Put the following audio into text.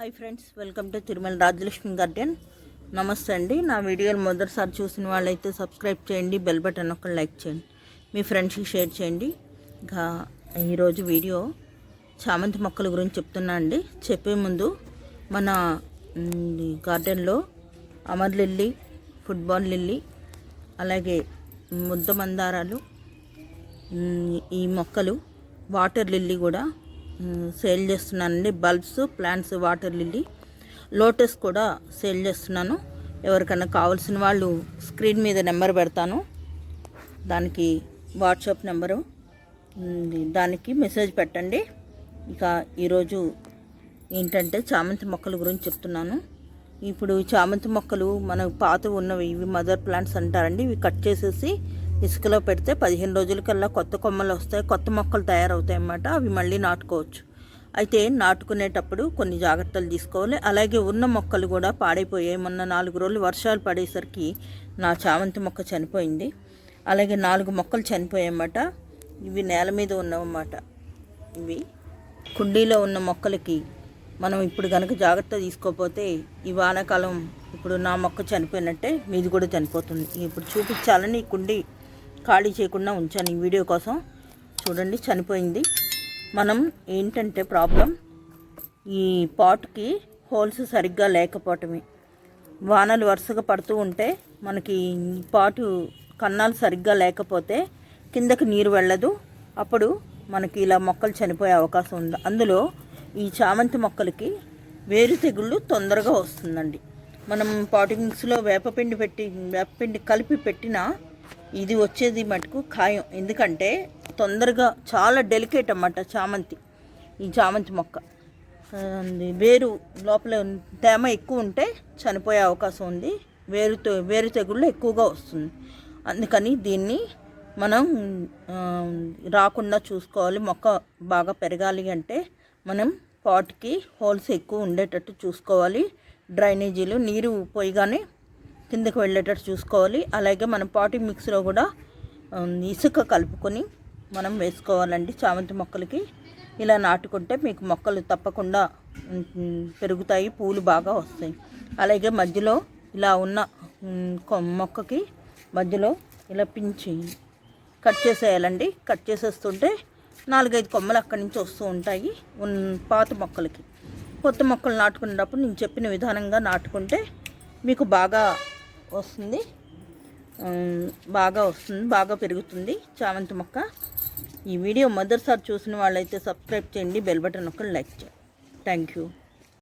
Hi friends welcome to Tirumala Rajalakshmi garden నమస్తే అండి. నా వీడియోలు మొదటిసారి చూసిన వాళ్ళైతే సబ్స్క్రైబ్ చేయండి బెల్ బటన్ ఒక లైక్ చేయండి. మీ ఫ్రెండ్స్కి షేర్ చేయండి. ఇంకా ఈరోజు వీడియో చామంతి మొక్కల గురించి చెప్తున్నా అండి. చెప్పే ముందు మన గార్డెన్లో అమర్ లిల్లీ ఫుట్బాల్ లిల్లీ అలాగే ముద్ద మందారాలు ఈ మొక్కలు వాటర్ లిల్లీ కూడా సేల్ చేస్తున్నానండి. Bulbs plants water lily lotus కూడా సేల్ చేస్తున్నాను. ఎవరికైనా కావాల్సిన వాళ్ళు స్క్రీన్ మీద నెంబర్ పెడతాను. దానికి వాట్సాప్ నెంబరు. దానికి మెసేజ్ పెట్టండి. ఇక ఈరోజు ఏంటంటే చామంతి మొక్కల గురించి చెప్తున్నాను. ఇప్పుడు చామంతి మొక్కలు మన పాత ఉన్నవి ఇవి మదర్ ప్లాంట్స్ అంటారండి. ఇవి కట్ చేసేసి ఇసుకలో పెడితే పదిహేను రోజులకల్లా కొత్త కొమ్మలు వస్తాయి కొత్త మొక్కలు తయారవుతాయి అన్నమాట అవి మళ్ళీ నాటుకోవచ్చు. అయితే నాటుకునేటప్పుడు కొన్ని జాగ్రత్తలు తీసుకోవాలి. అలాగే ఉన్న మొక్కలు కూడా పాడైపోయాయి. మొన్న నాలుగు రోజులు వర్షాలు పడేసరికి నా చామంతి మొక్క చనిపోయింది. అలాగే నాలుగు మొక్కలు చనిపోయాయన్నమాట. ఇవి నేల మీద ఉన్నవన్నమాట. ఇవి కుండీలో ఉన్న మొక్కలకి మనం ఇప్పుడు కనుక జాగ్రత్త తీసుకోకపోతే ఈ వానాకాలం ఇప్పుడు నా మొక్క చనిపోయినట్టే మీది కూడా చనిపోతుంది. ఇప్పుడు చూపించాలని ఈ కుండీ ఖాళీ చేయకుండా ఉంచాను ఈ వీడియో కోసం. చూడండి చనిపోయింది. మనం ఏంటంటే ప్రాబ్లం ఈ పాట్కి హోల్స్ సరిగ్గా లేకపోవటమే. వానలు వరుసగా పడుతూ ఉంటే మనకి పాటు కన్నాలు సరిగ్గా లేకపోతే కిందకి నీరు వెళ్ళదు. అప్పుడు మనకి ఇలా మొక్కలు చనిపోయే అవకాశం ఉంది. అందులో ఈ చామంతి మొక్కలకి వేరు తెగుళ్ళు తొందరగా వస్తుందండి. మనం పాటింగ్స్లో వేపపిండి పెట్టి వేపపిండి కలిపి పెట్టినా ఇది వచ్చేది మటుకు ఖాయం. ఎందుకంటే తొందరగా చాలా డెలికేట్ అన్నమాట చామంతి ఈ చామంతి మొక్క. వేరు లోపల తేమ ఎక్కువ ఉంటే చనిపోయే అవకాశం ఉంది. వేరుతో వేరు తెగుళ్ళు ఎక్కువగా వస్తుంది. అందుకని దీన్ని మనం రాకుండా చూసుకోవాలి. మొక్క బాగా పెరగాలి అంటే మనం పాట్కి హోల్స్ ఎక్కువ ఉండేటట్టు చూసుకోవాలి. డ్రైనేజీలు నీరు పోయిగానే కిందకి వెళ్ళేటట్టు చూసుకోవాలి. అలాగే మనం పాటింగ్ మిక్స్లో కూడా ఇసుక కలుపుకొని మనం వేసుకోవాలండి చామంతి మొక్కలకి. ఇలా నాటుకుంటే మీకు మొక్కలు తప్పకుండా పెరుగుతాయి పూలు బాగా వస్తాయి. అలాగే మధ్యలో ఇలా ఉన్న మొక్కకి మధ్యలో ఇలా పించి కట్ చేసేయాలండి. కట్ చేసేస్తుంటే నాలుగైదు కొమ్మలు అక్కడి నుంచి వస్తూ ఉంటాయి పాత మొక్కలకి. కొత్త మొక్కలు నాటుకునేటప్పుడు నేను చెప్పిన విధానంగా నాటుకుంటే మీకు బాగా వస్తుంది. బాగా వస్తుంది బాగా పెరుగుతుంది. చామంతి మొక్క. ఈ వీడియో మొదటిసారి చూసిన వాళ్ళైతే సబ్స్క్రైబ్ చేయండి బెల్ బటన్ ఒక లైక్ చేయండి. Thank you